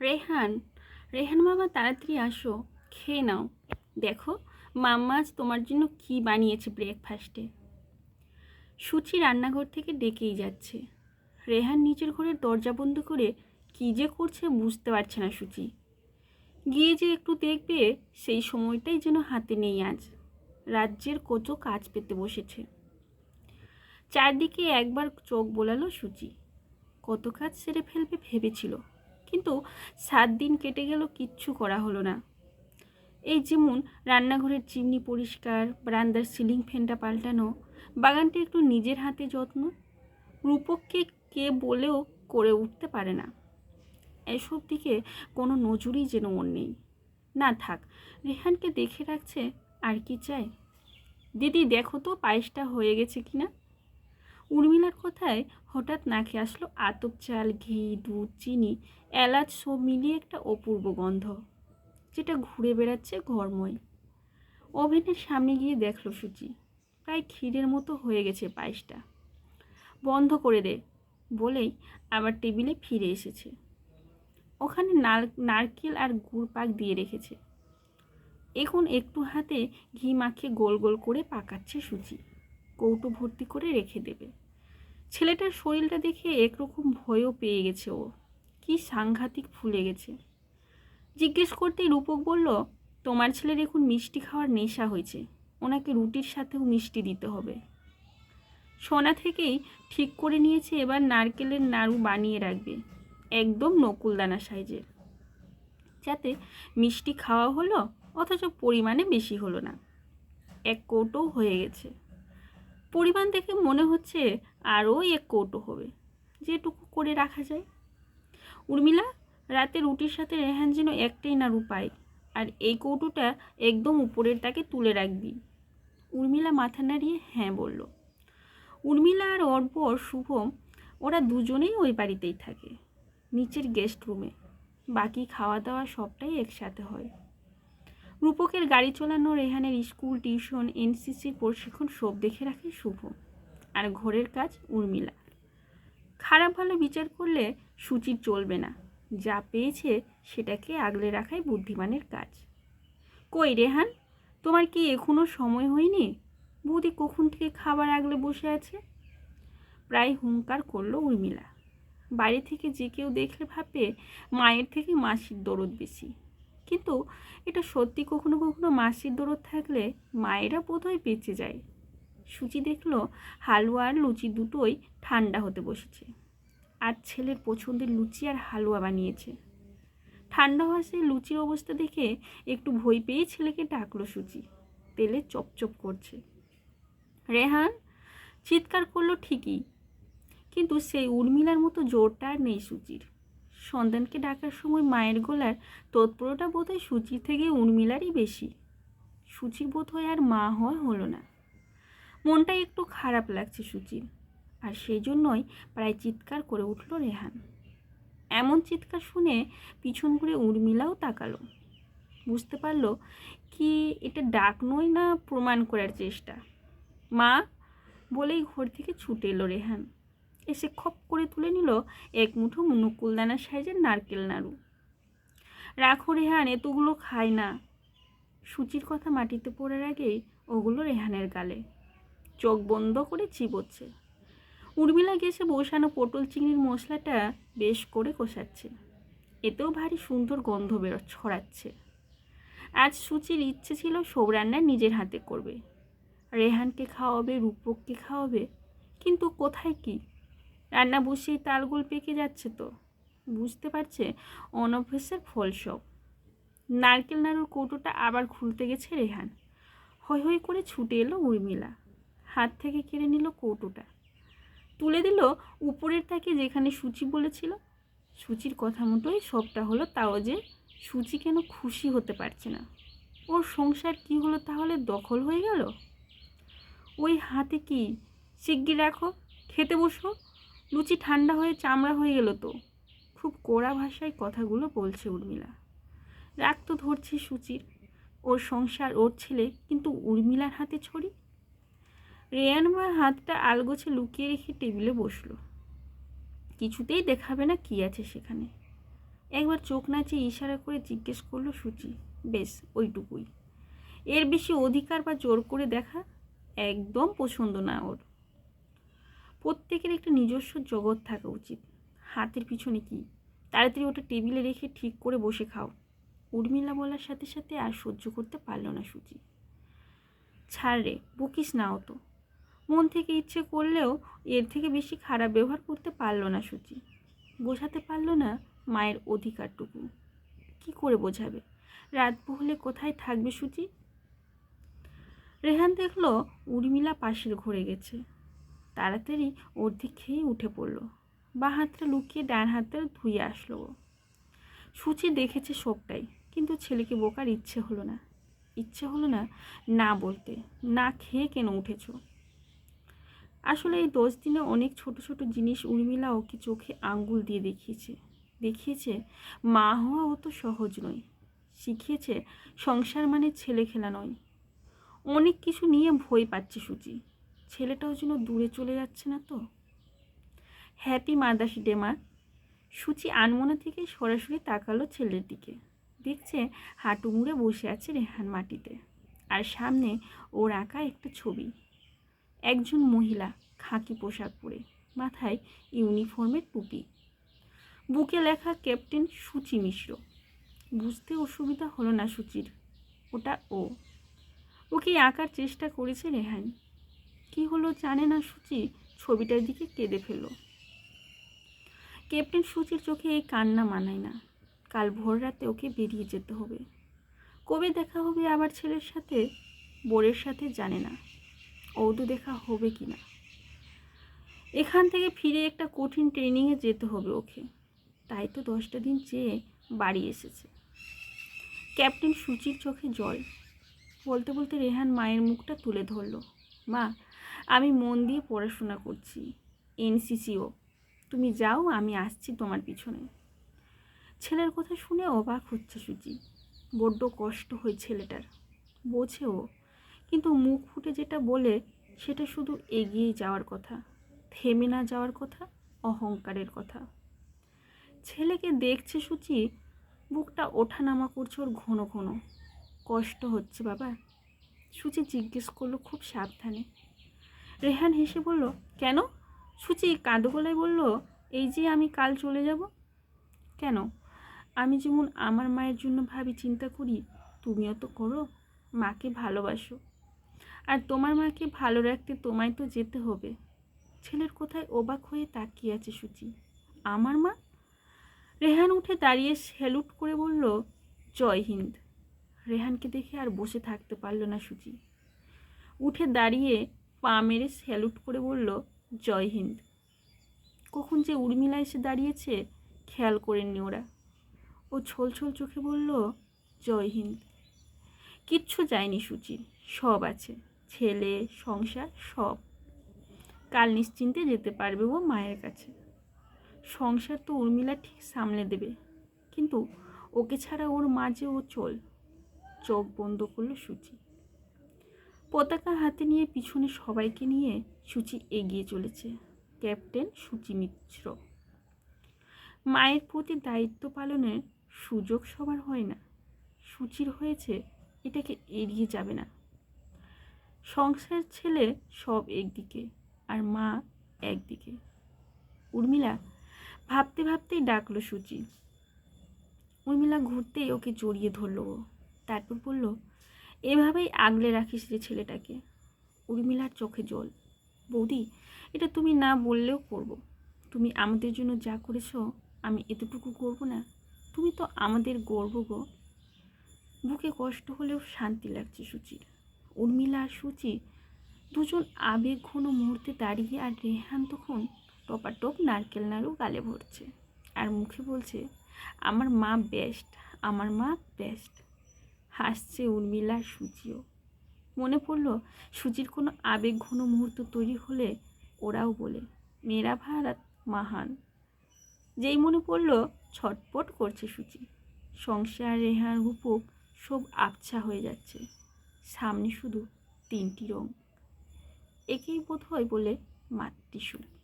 রেহান রেহান বাবা, তাড়াতাড়ি আসো, খেয়ে নাও। দেখো, মাম্মা আজ তোমার জন্য কি বানিয়েছে ব্রেকফাস্টে সুচি রান্নাঘর থেকে ডেকেই যাচ্ছে। রেহান নিজের ঘরের দরজা বন্ধ করে কী যে করছে বুঝতে পারছে না সুচি। গিয়ে যে একটু দেখবে, সেই সময়টাই যেন হাতে নেই আজ। রাজ্যের কত কাজ পেতে বসেছে। চারদিকে একবার চোখ বোলালো সুচি। কত কাজ সেরে ফেলবে, ভেবেছিল। সাত দিন কেটে গেল, কিচ্ছু করা হলো না। এই যেমন রান্নাঘরের চিমনি পরিষ্কার, বারান্দার সিলিং ফ্যানটা পাল্টানো, বাগানটা একটু নিজের হাতে যত্ন, রূপককে কে বলেও করে উঠতে পারে না। এসব দিকে কোনো নজরই যেন ওর নেই। না থাক, রেহানকে দেখে রাখছে আর কি চাই দিদি, দেখো তো, পায়েসটা হয়ে গেছে কি না উর্মিলার কথায় হঠাৎ নাকে আসলো আতপ চাল, ঘি, দুধ, চিনি, এলাচ সব মিলিয়ে একটা অপূর্ব গন্ধ, যেটা ঘুরে বেড়াচ্ছে ঘরময়। ওভেনের সামনে গিয়ে দেখল সুচি, প্রায় ক্ষীরের মতো হয়ে গেছে পায়েসটা। বন্ধ করে দে, বলেই আবার টেবিলে ফিরে এসেছে। ওখানে নার নারকেল আর গুড় পাক দিয়ে রেখেছে। এখন একটু হাতে ঘি মাখিয়ে গোল গোল করে পাকাচ্ছে সুচি। কৌটো ভর্তি করে রেখে দেবে। ছেলেটার শরীরটা দেখে একরকম ভয়ও পেয়ে গেছে ও। কি সাংঘাতিক ফুলে গেছে জিজ্ঞেস করতেই রূপক বলল, তোমার ছেলের এখন মিষ্টি খাওয়ার নেশা হয়েছে। ওনাকে রুটির সাথেও মিষ্টি দিতে হবে। সোনা থেকেই ঠিক করে নিয়েছে এবার নারকেলের নাড়ু বানিয়ে রাখবে, একদম নকুলদানা সাইজের। যাতে মিষ্টি খাওয়া হলো, অথচ পরিমাণে বেশি হলো না। এক কৌটো হয়ে গেছে। পরিমাণ দেখে মনে হচ্ছে আরও এক কৌটো হবে। যেটুকু করে রাখা যায়। উর্মিলা রাতে রুটির সাথে রেহান যেন একটাই নাড়ু পায় আর এই কৌটোটা একদম উপরের তাকে তুলে রাখবি। উর্মিলা মাথা নাড়িয়ে হ্যাঁ বলল। উর্মিলা আর অর্পর শুভম, ওরা দুজনেই ওই বাড়িতেই থাকে, নিচের গেস্ট রুমে। বাকি খাওয়া দাওয়া সবটাই একসাথে হয়। রূপকের গাড়ি চালানো রেহানের স্কুল, টিউশন, এনসিসির প্রশিক্ষণ সব দেখে রাখে শুভ। আর ঘরের কাজ উর্মিলা। খারাপ ভালো বিচার করলে সুচির চলবে না। যা পেয়েছে সেটাকে আগলে রাখাই বুদ্ধিমানের কাজ। কই রেহান, তোমার কি এখনও সময় হয়নি? বৌদি কখন থেকে খাবার আগলে বসে আছে? প্রায় হুঙ্কার করল উর্মিলা। বাড়ি থেকে যে কেউ দেখলে ভাববে, মায়ের থেকে মাসির দরদ বেশি। কিন্তু এটা সত্যি কখনো কখনো মাসির দরদ থাকলে মায়েরা বোধহয় বেঁচে যায়। সুচি দেখল হালুয়া আর লুচি দুটোই ঠান্ডা হতে বসেছে আর ছেলের পছন্দের লুচি আর হালুয়া বানিয়েছে। ঠান্ডা হওয়া সেই লুচির অবস্থা দেখে একটু ভয় পেয়ে ছেলেকে ডাকলো সুচি। তেলে চপচপ করছে। রেহান, চিৎকার করল ঠিকই, কিন্তু সেই উর্মিলার মতো জোরটা আর নেই সুচির। সন্তানকে ডাকার সময় মায়ের গলার তৎপরতা বোধ হয় সুচির থেকে উর্মিলারই বেশি। সুচির বোধ হয় আর মা হওয়া হলো না। মনটা একটু খারাপ লাগছে সুচির, আর সেই জন্যই প্রায় চিৎকার করে উঠল রেহান। এমন চিৎকার শুনে পিছন ঘুরে উর্মিলাও তাকালো। বুঝতে পারল কি এটা ডাক নয় না প্রমাণ করার চেষ্টা। মা বলেই ঘর থেকে ছুটে এলো রেহান। এসে খপ করে তুলে নিল এক মুঠো মুনুকুলদানা সাইজের নারকেল নাড়ু। রাখো রেহান, এতগুলো খায় না। সুচির কথা মাটিতে পড়ার আগেই ওগুলো রেহানের গালে। চোখ বন্ধ করে চিবোচ্ছে। উর্মিলা গেছে বসানো পটল চিংড়ির মশলাটা বেশ করে কষাচ্ছে। এতেও ভারী সুন্দর গন্ধ বেরো ছড়াচ্ছে। আজ সুচির ইচ্ছে ছিল সব রান্না নিজের হাতে করবে। রেহানকে খাওয়াবে, রূপককে খাওয়াবে, কিন্তু কোথায় কি? রান্না বসিয়ে তালগোল পেকে যাচ্ছে তো। বুঝতে পারছে? অনভ্যাসের ফল সব। নারকেল নাড়ুর কৌটোটা আবার খুলতে গেছে রেহান। হৈ হৈ করে ছুটে এলো উর্মিলা। হাত থেকে কেড়ে নিল কৌটোটা। তুলে দিল উপরের তাকে যেখানে সূচি বলেছিল। সূচির কথা মতোই সবটা হলো তাও যে সূচি কেন খুশি হতে পারছে না। ওর সংসার কি হলো তাহলে দখল হয়ে গেল? ওই হাতে কি? শিগগির রাখো, খেতে বসো। লুচি ঠান্ডা হয়ে চামড়া হয়ে গেল তো। খুব কড়া ভাষায় কথাগুলো বলছে উর্মিলা। রাগ তো ধরছে সুচির। ওর সংসার, ওর ছেলে, কিন্তু উর্মিলার হাতে ছড়ি? রেয়ান মা হাতটা আলগোছে লুকিয়ে রেখে টেবিলে বসল। কিছুতেই দেখাবে না কি আছে সেখানে। একবার চোখ নাচিয়ে ইশারা করে জিজ্ঞেস করল সুচি। বেশ, ওইটুকুই। এর বেশি অধিকার বা জোর করে দেখা একদম পছন্দ না ওর। প্রত্যেকের একটা নিজস্ব জগৎ থাকা উচিত। হাতের পিছনে কি? তাড়াতাড়ি ওটা টেবিলে রেখে ঠিক করে বসে খাও। উর্মিলা বলার সাথে সাথে আর সহ্য করতে পারল না সুচি। ছাড় রে, বকিস না অত। মন থেকে ইচ্ছে করলেও এর থেকে বেশি খারাপ ব্যবহার করতে পারল না সুচি। বোঝাতে পারল না মায়ের অধিকারটুকু। কি করে বোঝাবে? রাত পোহলে কোথায় থাকবে সুচি? রেহান দেখল উর্মিলা পাশের ঘরে গেছে। তাড়াতাড়ি ওর দিক খেয়ে উঠে পড়ল। বা হাতটা লুকিয়ে ডান হাতটা ধুয়ে আসলো সুচি দেখেছে সবটাই কিন্তু ছেলেকে বোকার ইচ্ছে হলো না। ইচ্ছে হলো না না বলতে, না খেয়ে কেন উঠেছ? আসলে এই দশ দিনে অনেক ছোট ছোট জিনিস উর্মিলা ওকে চোখে আঙ্গুল দিয়ে দেখিয়েছে। দেখিয়েছে, মা হওয়া অত সহজ নয়। শিখিয়েছে, সংসার মানে ছেলে খেলা নয়। অনেক কিছু নিয়ে ভয় পাচ্ছে সুচি। ছেলেটাও যেন দূরে চলে যাচ্ছে না তো। হ্যাপি মাদার্স ডে, মা। সুচি আনমনা থেকে সরাসরি তাকালো ছেলের দিকে। দেখছে হাঁটু মুড়ে বসে আছে রেহান মাটিতে। আর সামনে ওর আঁকা একটা ছবি। একজন মহিলা খাকি পোশাক পরে, মাথায় ইউনিফর্মের টুপি। বুকে লেখা ক্যাপ্টেন সুচি মিশ্র। বুঝতে অসুবিধা হলো না সুচির, ওটা ও। ওকে আঁকার চেষ্টা করেছে রেহান। কি হলো জানে না সুচি। ছবিটার দিকে কেঁদে ফেলল। ক্যাপ্টেন সুচির চোখে এই কান্না মানায় না। কাল ভোর রাতে ওকে বেরিয়ে যেতে হবে। কবে দেখা হবে আবার ছেলের সাথে? বোরের সাথে জানে না। ঔদু দেখা হবে কি না? এখান থেকে ফিরে একটা কঠিন ট্রেনিংয়ে যেতে হবে ওকে। তাই তো দশটা দিন চেয়ে বাড়ি এসেছে। ক্যাপ্টেন সুচির চোখে জল। বলতে বলতে রেহান মায়ের মুখটা তুলে ধরলো। মা আমি মন দিয়ে পড়াশোনা করছি, এনসিসিও। তুমি যাও, আমি আসছি তোমার পিছনে। ছেলের কথা শুনে অবাক হচ্ছে সুচি বড্ড কষ্ট হয় ছেলেটার। বোঝে ও। কিন্তু মুখ ফুটে যেটা বলে, সেটা শুধু এগিয়ে যাওয়ার কথা। থেমে না যাওয়ার কথা, অহংকারের কথা। ছেলেকে দেখছে সুচি বুকটা ওঠানামা করছে ওর ঘন ঘন। কষ্ট হচ্ছে বাবা। সুচি জিজ্ঞেস করল খুব সাবধানে। রেহান হেসে বলল, কেন? সুচি কাঁদো গলায় বলল, এই যে আমি কাল চলে যাব। কেন? আমি যেমন আমার মায়ের জন্য ভাবি চিন্তা করি তুমিও তো করো, মাকে ভালোবাসো। আর তোমার মাকে ভালো রাখতে তোমায় তো যেতে হবে। ছেলের কোথায় অবাক হয়ে তাকিয়ে আছে সুচি। আমার মা? রেহান উঠে দাঁড়িয়ে স্যালুট করে বলল, জয় হিন্দ। রেহানকে দেখে আর বসে থাকতে পারল না সুচি। উঠে দাঁড়িয়ে পা মেরে স্যালুট করে বলল, জয় হিন্দ। কখন যে উর্মিলা এসে দাঁড়িয়েছে, খেয়াল করেননি ওরা। ও ছল ছল চোখে বলল, জয় হিন্দ। কিচ্ছু যায়নি সুচির সব আছে, ছেলে, সংসার, সব। কাল নিশ্চিন্তে যেতে পারবে ও মায়ের কাছে। সংসার তো উর্মিলা ঠিক সামলে দেবে, কিন্তু ওকে ছাড়া ওর মাঝে ও চল। চোখ বন্ধ করল সুচি। পতাকা হাতে নিয়ে পিছনে সবাইকে নিয়ে সুচি এগিয়ে চলেছে। ক্যাপ্টেন সুচি মিত্র। মায়ের প্রতি দায়িত্ব পালনের সুযোগ সবার হয় না। সুচির হয়েছে, এটাকে এড়িয়ে যাবে না। সংসার ছেলে সব একদিকে আর মা একদিকে। উর্মিলা ভাবতে ভাবতেই ডাকলো সুচি। উর্মিলা ঘুরতেই ওকে জড়িয়ে ধরলো তারপর বলল এভাবেই আগলে রাখিস রে ছেলেটাকে। উর্মিলার চোখে জল। বৌদি, এটা তুমি না বললেও করব। তুমি আমাদের জন্য যা করেছ, আমি এতটুকু করব না? তুমি তো আমাদের গর্ব গো। বুকে কষ্ট হলেও শান্তি লাগছে সুচির। উর্মিলা আর সুচি দুজন আবেগ ঘন মুহূর্তে দাঁড়িয়ে আর রেহান তখন টপাটপ নারকেল নাড়ু গালে ভরছে। আর মুখে বলছে, আমার মা বেস্ট আমার মা বেস্ট হাসছে উর্মিলা আর সুচিও। মনে পড়ল, সুচির কোনো আবেগ ঘন মুহূর্ত তৈরি হলে ওরাও বলে মেরা ভারত মহান। যেই মনে পড়ল, ছটপট করছে সুচি। সংসার রেহার রূপক সব আবছা হয়ে যাচ্ছে। সামনে শুধু তিনটি রং। একেই বোধ হয় বলে মাতৃসুখ